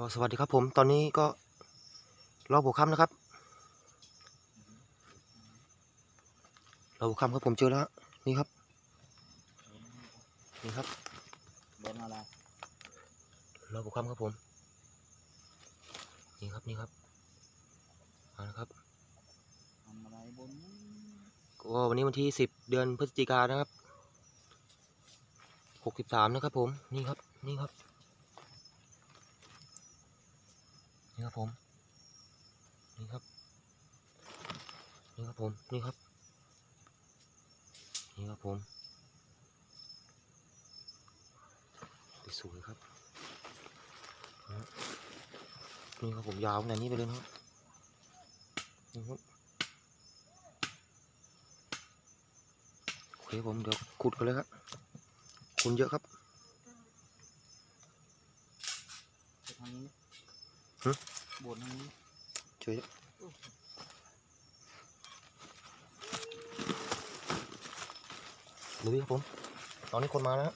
ก็สวัสดีครับผม ตอนนี้ก็รอบหัวค่ำนะครับรอบหัวค่ำครับผมเจอแล้วฮะนี่ครับ นี่ครับบนอะไรรอบหัวค่ำครับผม นี่ครับนี่ครับเอาละครับทำอะไรบนนั้นก็วันนี้วันที่สิบเดือนพฤศจิกายนนะครับหกสิบสามนะครับผม นี่ครับ นี่ครับ นี่ครับผม นี่ครับ นี่ครับผม นี่ครับ นี่ครับผมสวยๆครับนะฮะนี่ครับผมยาวขนาดนี้ไปเลยนะครับ นี่ครับโอเคผมเดี๋ยวขุดกันเลยครับ คุณเยอะครับไปทางนี้ไหมหึ บนนี้ช่วยลุยครับผม ตอนนี้คนมาแล้ว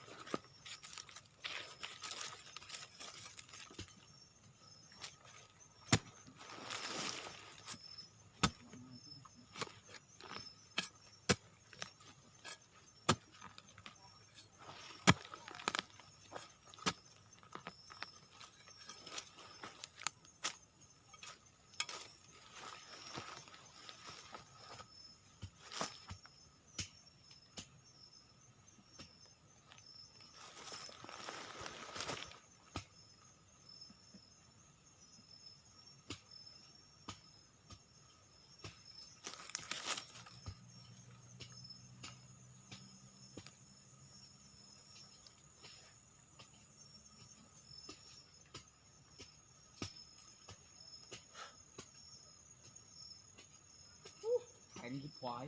งยิบควาย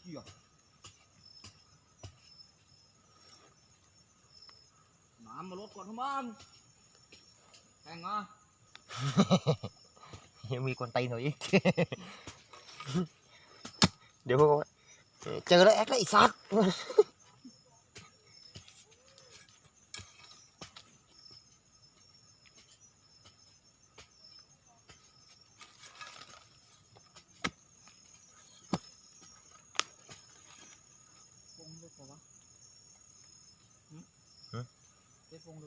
เหี้ยน้ำมาลดก่อนทั้งบ้านแข็งอะยังมีคนตีนหน่อยอีก เดี๋ยวพวกเขาว่าเจอแล้วแอคแล้วไอ้สัตว์ ฟงลึกปะวะหึ หึ เจ๊ฟงลึ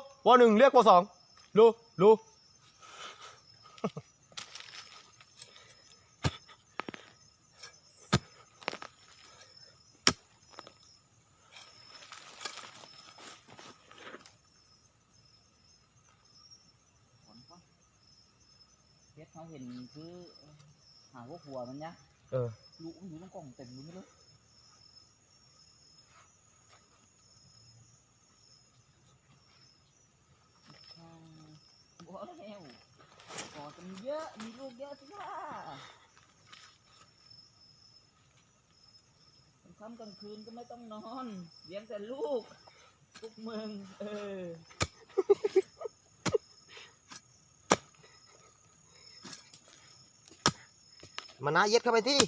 ก มั้ยเถอะเป็นครูเลยโลโลวอหนึ่งเรียกวอสองโลโลถอนก่อนเพชรเขาเห็นคือหางพวกหัวมันเนี่ยเออลูกมันอยู่ตรงกล่องเต็มอยู่ไม่รู้อ่าบอกแล้ว กอดกันเยอะ มีลูกเยอะสิค่ะกลางค่ำกลางคืนก็ไม่ต้องนอนเลี้ยงแต่ลูกทุกเมืองเออมานาเย็ดเข้าไปที่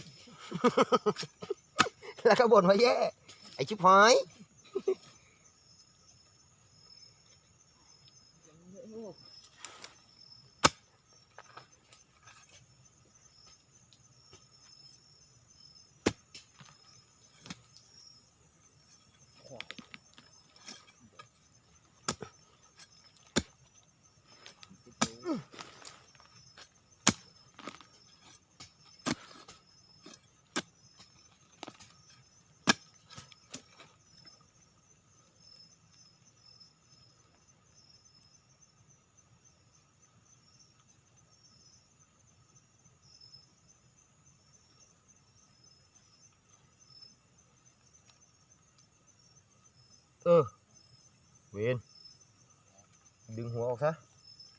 แล้วก็บ่นว่าแย่ไอชิบหาย เลี้ยงลูก เออเวนดึงหัวออกซะ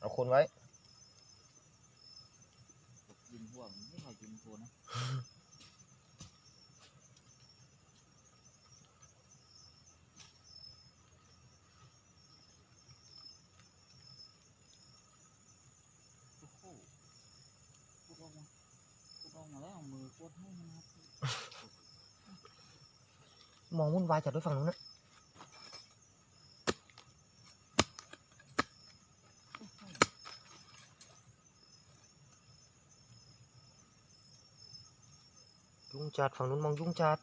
เอาคนไว้กินพวกไม่ค่อยกินตัวนะโอ้โหพูดออกมาพูดออกมาแล้วเอามือกดให้นะครับมองวุ่นวายจากด้วยฝั่งนู้นนะ โอ้โห ยุ่ งจัดฝั่งนู้นมองยุ่งจัด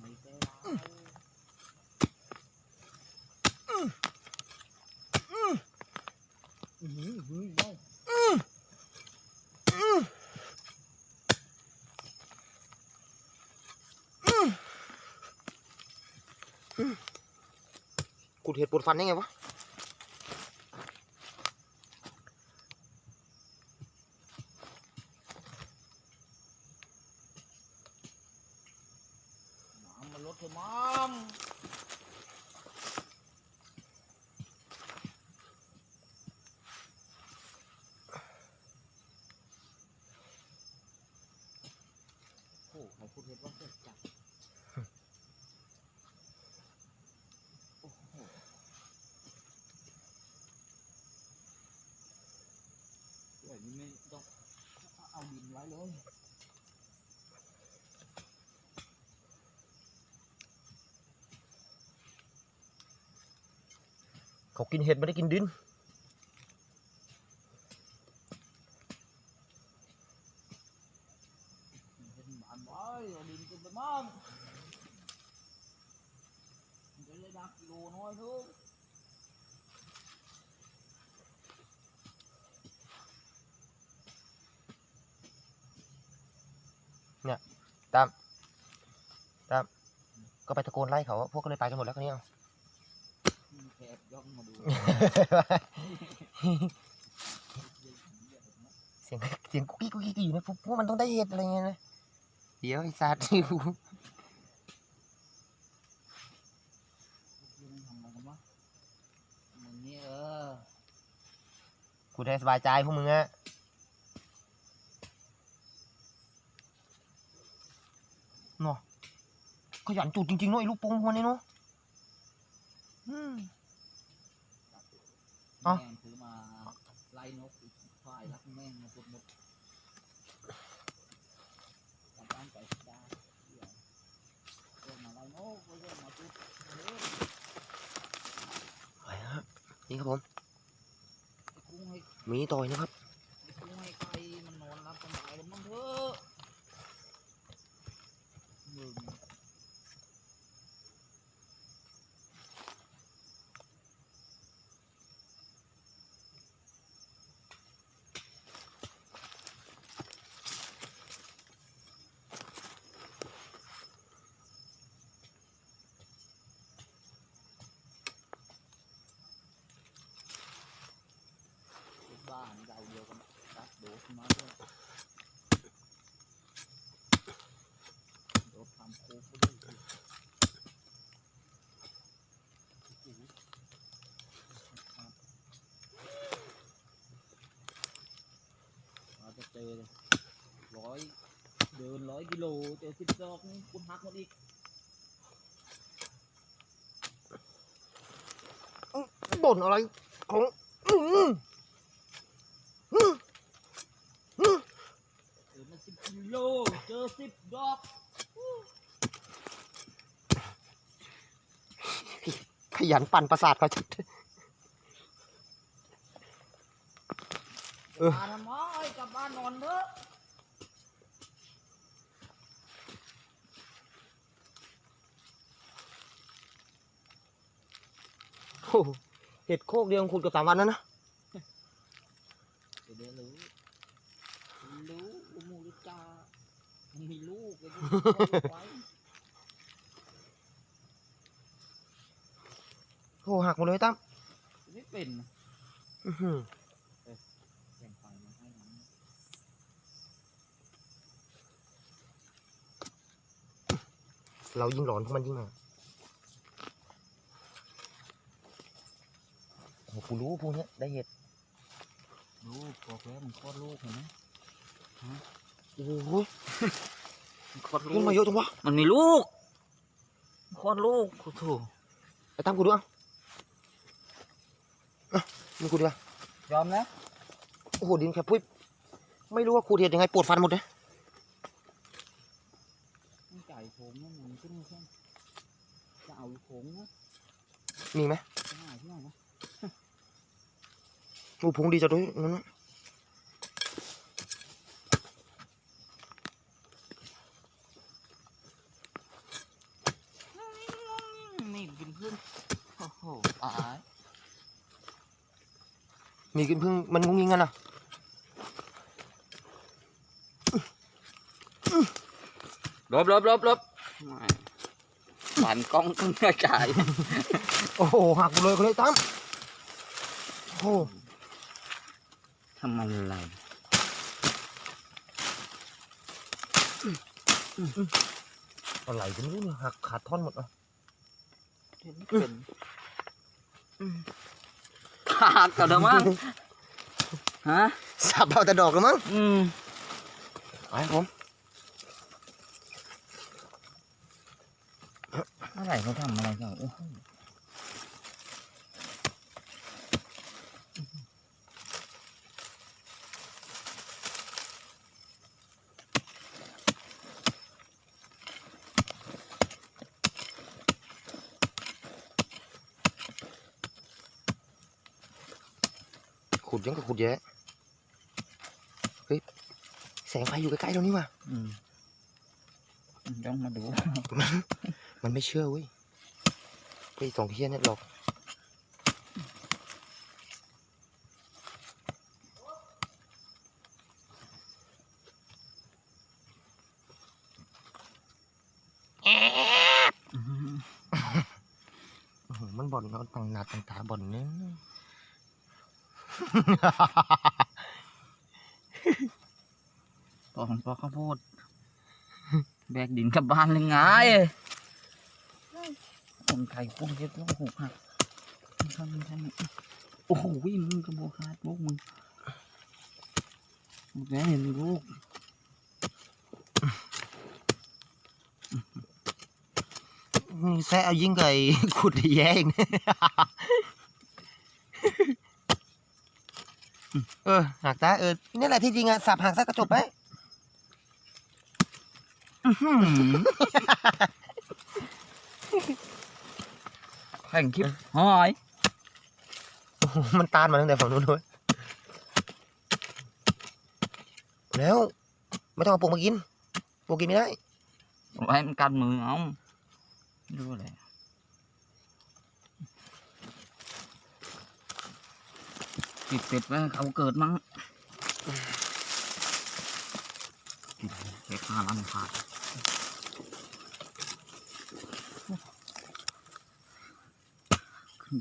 ไม่ใจร้าย อื้อหือหือได้ กูเห็ดปวดฟันได้ไงวะน้ำมันลดเถอะมั้งโอ้ใครพูดเท็จว่าเกิดจัดโอ้โหแบบนี้ไม่ต้องเอาดินไว้เลย เขากินเห็ดไม่ได้กินดินเนบ้านไว้เอาดินขึ้นไปมั่ยตามตามก็ไปตะโกนไล่เขาพวกก็เลยไปกันหมดแล้วคนนี้เอา มีแคบย่องมาดู เสียงเสียงกุ๊กกิ๊กกุ๊กกิ๊กอยู่นะพวกพวกมันต้องได้เห็ดอะไรเงี้ยนะเดี๋ยวไอ้สัตว์พวกยืนทำอะไรกันวะมึงนี่เออกูได้สบายใจพวกมึงอะเนาะขยันจุดจริงๆเนาะไอ้ลูกโป่งพวกนี้เนาะอืมเอ้าแม่งซื้อ นกอีกฝ่ายรักแม่งมาหมดหมดกลับบ้านไปได้เดี๋ยวเรื่องมาไล่นกเรื่องมาจุดเฮ้ยไปฮะนี่ครับผมไอ้กุ้งให้มีต่อยนะครับ ไอ้กุ้งให้ใครมันนอนรับสบายกันบ้างเถอะมึง ลูกบ้านเราเดียวกันตัดโดดมาด้วยโดดทำโค้งได้วยโอ้โหครับเราจะเจอร้อยเดินร้อยกิโลเจอสิบดอกนี่คุณหักหมดอีกบ่นอะไรของอื้อหืออื้อหือ เดินมาสิบกิโลเจอสิบ ดอกขยันปั่นประสาทเขาชัดเออมาทำไมกลับบ้านนอนเถอะโอ้โหเห็ดโคกเดียวขุดเกับสามวันแล้วนะ โหหักหมดเลยตั้มไม่เป็นงเรายิ่งร้อนเพราะมันยิ่งมาโหกูรู้พวกนี้ได้เห็ดลูกบอกแล้วมันคลอดลูกเห็นไหมโอ้โห คลอดลูขึ้นกมาเยอะจังวะมันมีลูกมันคลอดลูกโอ้โหไอ้ตั้มกูดูเอะอะมึงกูดูอะยอมนะโอ้โหดินแค่พุ้ยไม่รู้ว่าขูดเห็ดยังไงปวดฟันหมดเลยต้องจ่ายโขงนะมันขึ้นขึ้นจะเอาโขงนะมีไหมจะหาที่ไหนนะ โอ้พงดีจังด้วยนั่นนะ นี่กินพึ่งโอ้โหตาย มีกินพึ่งมันงุ้งงิงกันอะลบลบลบลบไม่ฝันกล้องต้องกระจาย โอ้โหหักกูเลยคนเลยตั้มโอ้โหทำอะไรอะไรกันไม่รู้เนี่ยหักขาดท่อนหมดอะเป็น ขาดกันแล้วมั้งฮะสับเอาแต่ดอกแล้วมั้งอืมไปครับผมเมื่อไหร่เขาทำอะไรกันโอ้โห ขุดยังกับขุดแย่เฮ้ยแสงไฟอยู่ใกล้ๆตรงนี้ว่ะอืมต้องมาดู มันไม่เชื่อเว้ยไอ้สองเฮียเนี่ยหลอกอื้อหือมันบ่อนเขาต่างหนาต่างตาบ่อนเนี่ย ปอกปอกข้าวโพดแบกดินกลับบ้านเลยไงคนไทยพวกเย็ดแล้วหกหักมันทำมันทำโอ้โหมึงกระโบขาดลูกมึงแกเห็นลูกนี่แซ่เอายิ่งไก่ขุดแย่อีก เนี่ยเออหักตาเออนี่แหละที่จริงอะสับหักซะก็จบไปแข่งคลิปหอยโอ้โหมันตานมาตั้งแต่ฝั่งนู้นด้วยแล้วไม่ต้องเอาปลูกมากินปลูกกินไม่ได้ไว้มันกันมือเอาดูอะไรปิดเป็ดไว้เขาเกิดมั้งกินเล็กห้าล้านขาด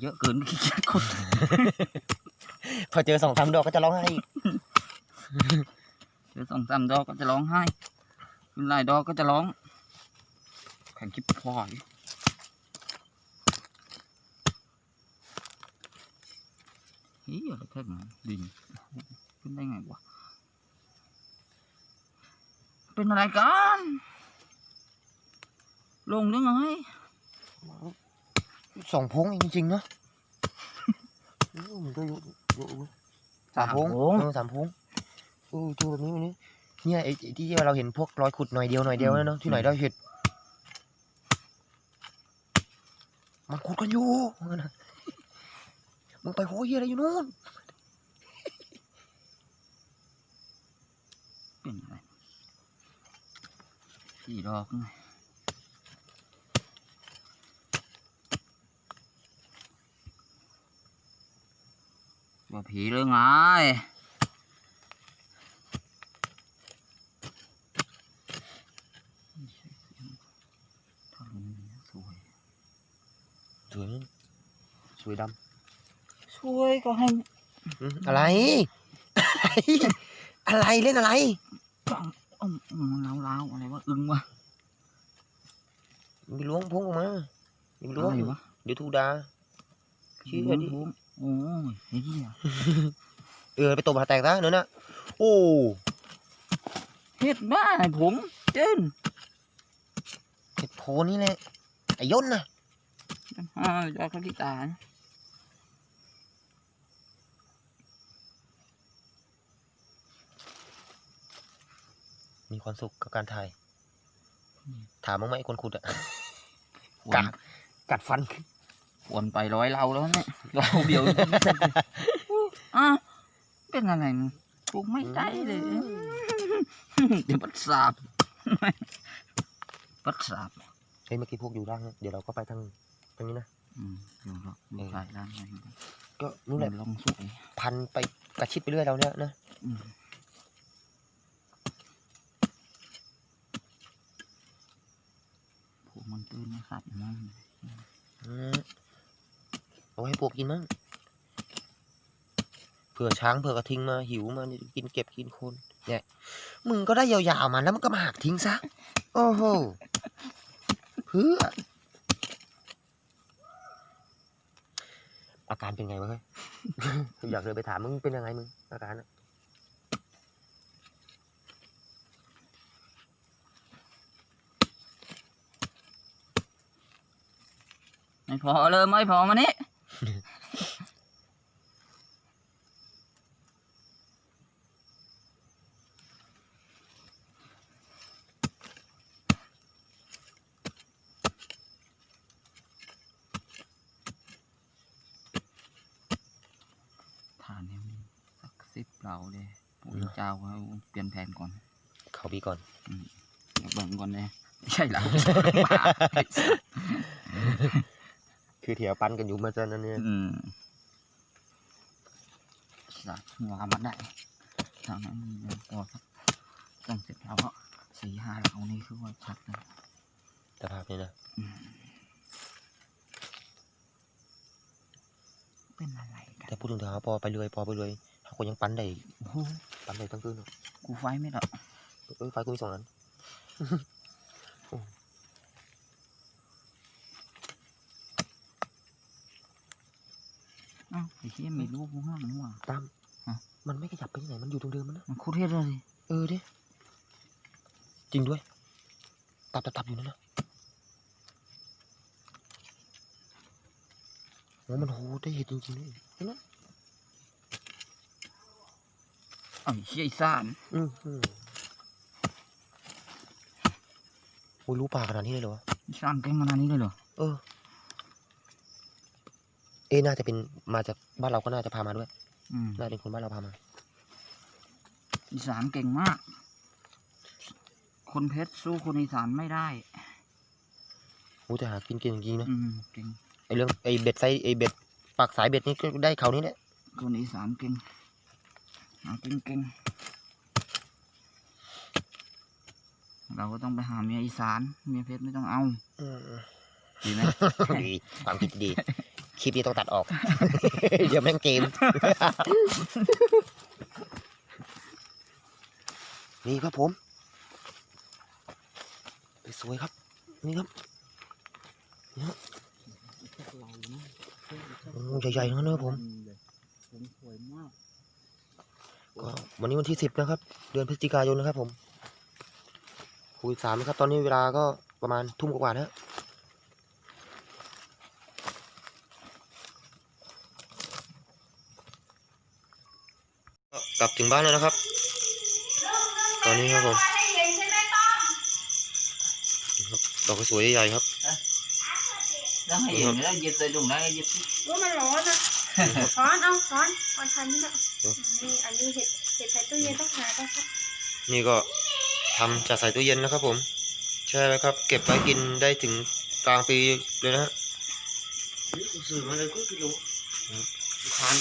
เยอะเกินขี้เกียจกดพอเจอสองสามดอกก็จะร้องไห้อีกเดี๋ยวสองสามดอกก็จะร้องไห้ขึ้นหลายดอกก็จะร้องแข่งคลิปพอย เฮ้ยอะไรแค่นั้นดินขึ้นได้ไงวะเป็นอะไรกันลงหรือไงสองพงเองจริงๆเนาะเออมันก็เยอะเยอะเว้ยสามพงสามพงเออสามพงโอ้ดูแบบนี้แบบนี้เนี่ยไอ้ไอ้ที่เราเห็นพวกรอยขุดหน่อยเดียวหน่อยเดียวนะเนาะที่ไหนได้เห็ดมันขุดกันอยู่ว่างั้นนะ มึงไปโหยอะไรอยู่นู่นเป็นอะไรสี่ดอกไงว่าผีหรือไงไม่ใช่เสียงถ้าลงนี้สวยสวยสว ยดสวยก็ให้ำอืมอะไร อะไรเล่นอะไรฟังอ้อมอ้อมล้าวล้าวๆอะไรวะ อึงวะมีล้วงพงออกมามีล้วงอะไรวะเดี๋ยวทูดาชื่อล้วดิงล้วงโอ้ยไอ้เหี้ยเออไปตบหาแตกซะเนื้อน่ะโอ้เฮ็ดบ้าให้ผมเจิ้นเห็ดโพนี่แหละไอ้ย่นน่ะอ่ายอดเขาที่ตานะ มีความสุขกับการถ่าย ถามมั้างไหมไอ้คนขุดอะวนกัดกัดฟัน วนไปร้อยเราแล้วเนี่ยเราเดียวยังไม่เสร็จเลยอะเป็นอะไรมึงปลูกไม่ได้เลยเดี๋ยวปัดสาบปัดสาบเฮ้ยเมื่อกี้พวกอยู่ล่างนะเดี๋ยวเราก็ไปทางทางนี้นะ อืมเดี๋ยวเราไม่ใช่ร้านไหนก็นู่นแหละลองสวยพันไปกระชิดไปเรื่อยเราเนี่ยนะ อืม พวกมันตื่นนะครับมั่งเอาให้พวกกินมั้งเผื่อช้างเผื่อกระทิงมาหิวมานี่กินเก็บกินคนเนี่ยมึงก็ได้ยาวๆมาแล้วมันก็มาหักทิ้งซะ โอ้โหเพื่ออาการเป็นไงวะเฮ้ยอยากเลยไปถามมึงเป็นยังไงมึงอาการอะ ไม่พอเลยไม่พอมานี่ฐานเนี่ยมีสักสิบเราเลยปู่เจ้าเขาเปลี่ยนแผนก่อน เขาบีก่อนเดี๋ยวเบิ่งก่อนเลยไม่ใช่เรา คือเถียวปันกันอยู่มาจนนั่นเนี่ยอืมสักหัวมันได้ทางนั้นมีเงินพอสักตั้งเสร็จแล้วก็สี่ห้าเรานี่คือว่าชัดเลยสภาพนี้นะอืมเป็นอะไรกันแต่พูดถึงเถอะพอไปเลยพอไปเลยเขาก็ยังปั้นได้โอ้โหปั้นได้ทั้งคืนอะกูไฟไม่หรอกเอ้ยไฟกูมีสองอันอ้าวไอ้เหี้ยมีลูกข้างล่างนี่หว่าตั้มฮะมันไม่ขยับไปไหน มันอยู่ตรงเดิมมันนะ มันโคตรเท่เลยเออดิจริงด้วย ตับตับตับอยู่นั่นนะโอ้มันโหได้เห็นจริงๆเลยเห็นไหมไอ้เหี้ยไอ้สานอืมอืมโอ้ยรู้ป่าขนาดนี้เลยเหรอวะไอ้สานเก่งขนาดนี้เลยเหรอ เออ เอ๊ะน่าจะเป็นมาจากบ้านเราก็น่าจะพามาด้วย อืมน่าจะเป็นคนบ้านเราพามา อีสานเก่งมาก คนเพชรสู้คนอีสานไม่ได้ โอ้แต่หากินเก่งจริงๆนะ อืมเก่ง ไอเรื่องไอเบ็ดไซไอเบ็ดปากสายเบ็ดนี่ก็ได้เขานี้แหละ คนอีสานเก่งหาเก่งเก่ง เราก็ต้องไปหาเมียอีสาน เมียเพชรไม่ต้องเอาอืมดีไหม ดีความคิดดี คลิปนี้ต้องตัดออก เดี๋ยวแม่งเกม นี่ครับผมสวยครับ นี่ครับเรานะโอ้ใหญ่ๆทั้งนั้นนะครับผมผม สวยมากก็วันนี้วันที่สิบนะครับ เดือนพฤศจิกายนนะครับผมคุยสามนะครับ ตอนนี้เวลาก็ประมาณทุ่มกว่าๆนะฮะก็ก ลับถึงบ้านแล้วนะครับ ตอนนี้ครับผมครับดอกสวยใหญ่ๆครับแล้วให้เห็นแล้วหยิบใส่ถุงได้หยิบสิว่ามันร้อนนะร้อนเอาร้อนร้อนทันนี่นะเออนี่อันนี้เห็ดเห็ดใส่ตู้เย็นต้องหาต้องครับ นี่ก็ทำจัดใส่ตู้เย็นนะครับ ผม ใช่ไหมครับ เก็บไว้กินได้ถึงกลางปีเลยนะฮะสื่อมาเลยก็กิโลอืมทาน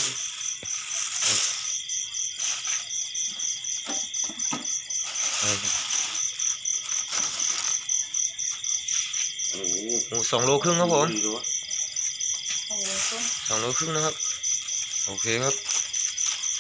สองโลครึ่งครับผมดีเลยโอ้โหสองโลครึ่งนะครับ โอเคครับ